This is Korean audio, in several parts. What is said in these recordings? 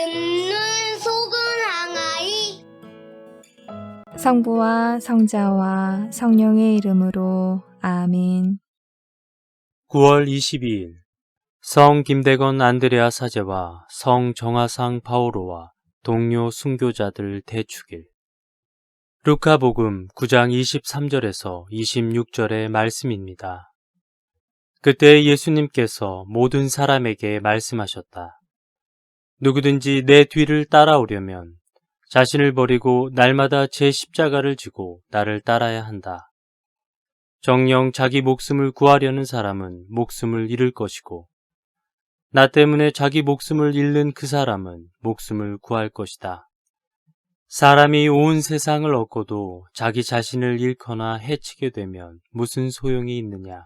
듣는 속은 항아리 성부와 성자와 성령의 이름으로 아멘. 9월 22일 성 김대건 안드레아 사제와 성 정하상 바오로와 동료 순교자들 대축일 루카복음 9장 23절에서 26절의 말씀입니다. 그때 예수님께서 모든 사람에게 말씀하셨다. 누구든지 내 뒤를 따라오려면 자신을 버리고 날마다 제 십자가를 지고 나를 따라야 한다. 정령 자기 목숨을 구하려는 사람은 목숨을 잃을 것이고, 나 때문에 자기 목숨을 잃는 그 사람은 목숨을 구할 것이다. 사람이 온 세상을 얻고도 자기 자신을 잃거나 해치게 되면 무슨 소용이 있느냐?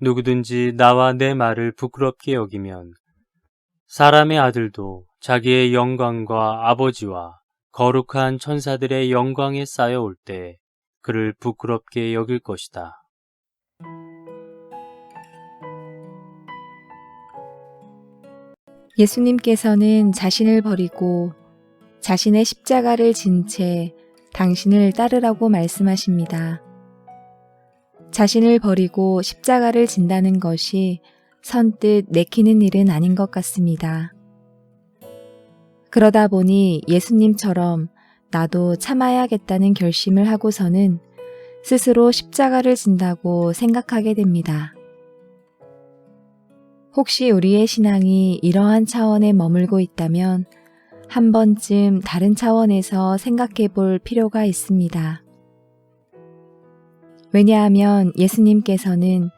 누구든지 나와 내 말을 부끄럽게 여기면 사람의 아들도 자기의 영광과 아버지와 거룩한 천사들의 영광에 쌓여올 때 그를 부끄럽게 여길 것이다. 예수님께서는 자신을 버리고 자신의 십자가를 진 채 당신을 따르라고 말씀하십니다. 자신을 버리고 십자가를 진다는 것이 선뜻 내키는 일은 아닌 것 같습니다. 그러다 보니 예수님처럼 나도 참아야겠다는 결심을 하고서는 스스로 십자가를 진다고 생각하게 됩니다. 혹시 우리의 신앙이 이러한 차원에 머물고 있다면 한 번쯤 다른 차원에서 생각해 볼 필요가 있습니다. 왜냐하면 예수님께서는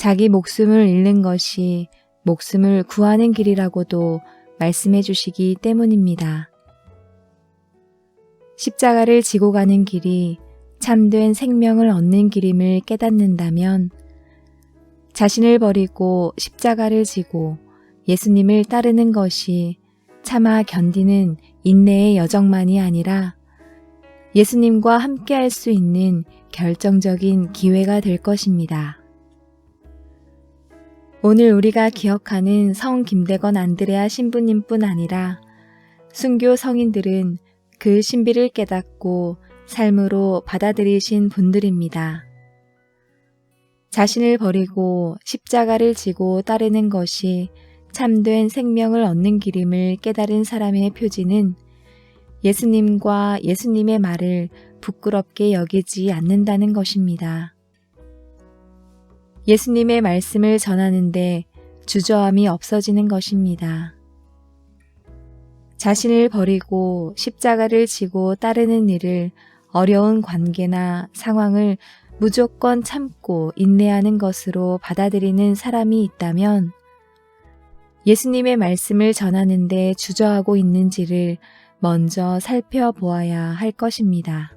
자기 목숨을 잃는 것이 목숨을 구하는 길이라고도 말씀해 주시기 때문입니다. 십자가를 지고 가는 길이 참된 생명을 얻는 길임을 깨닫는다면 자신을 버리고 십자가를 지고 예수님을 따르는 것이 참아 견디는 인내의 여정만이 아니라 예수님과 함께 할 수 있는 결정적인 기회가 될 것입니다. 오늘 우리가 기억하는 성 김대건 안드레아 신부님뿐 아니라 순교 성인들은 그 신비를 깨닫고 삶으로 받아들이신 분들입니다. 자신을 버리고 십자가를 지고 따르는 것이 참된 생명을 얻는 길임을 깨달은 사람의 표지는 예수님과 예수님의 말을 부끄럽게 여기지 않는다는 것입니다. 예수님의 말씀을 전하는데 주저함이 없어지는 것입니다. 자신을 버리고 십자가를 지고 따르는 일을 어려운 관계나 상황을 무조건 참고 인내하는 것으로 받아들이는 사람이 있다면 예수님의 말씀을 전하는데 주저하고 있는지를 먼저 살펴보아야 할 것입니다.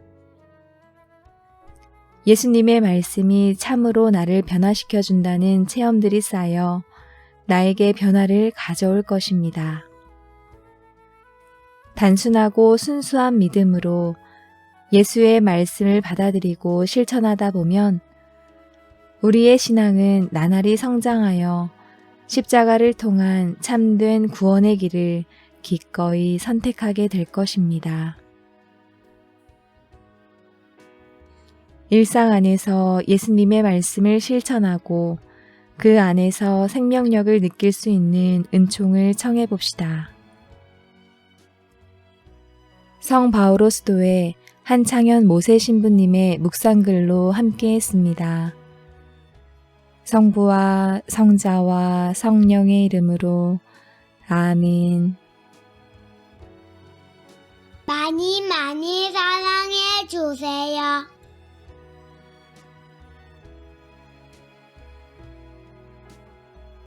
예수님의 말씀이 참으로 나를 변화시켜 준다는 체험들이 쌓여 나에게 변화를 가져올 것입니다. 단순하고 순수한 믿음으로 예수의 말씀을 받아들이고 실천하다 보면 우리의 신앙은 나날이 성장하여 십자가를 통한 참된 구원의 길을 기꺼이 선택하게 될 것입니다. 일상 안에서 예수님의 말씀을 실천하고 그 안에서 생명력을 느낄 수 있는 은총을 청해 봅시다. 성 바오로 수도의 한창현 모세 신부님의 묵상글로 함께 했습니다. 성부와 성자와 성령의 이름으로 아멘. 많이 많이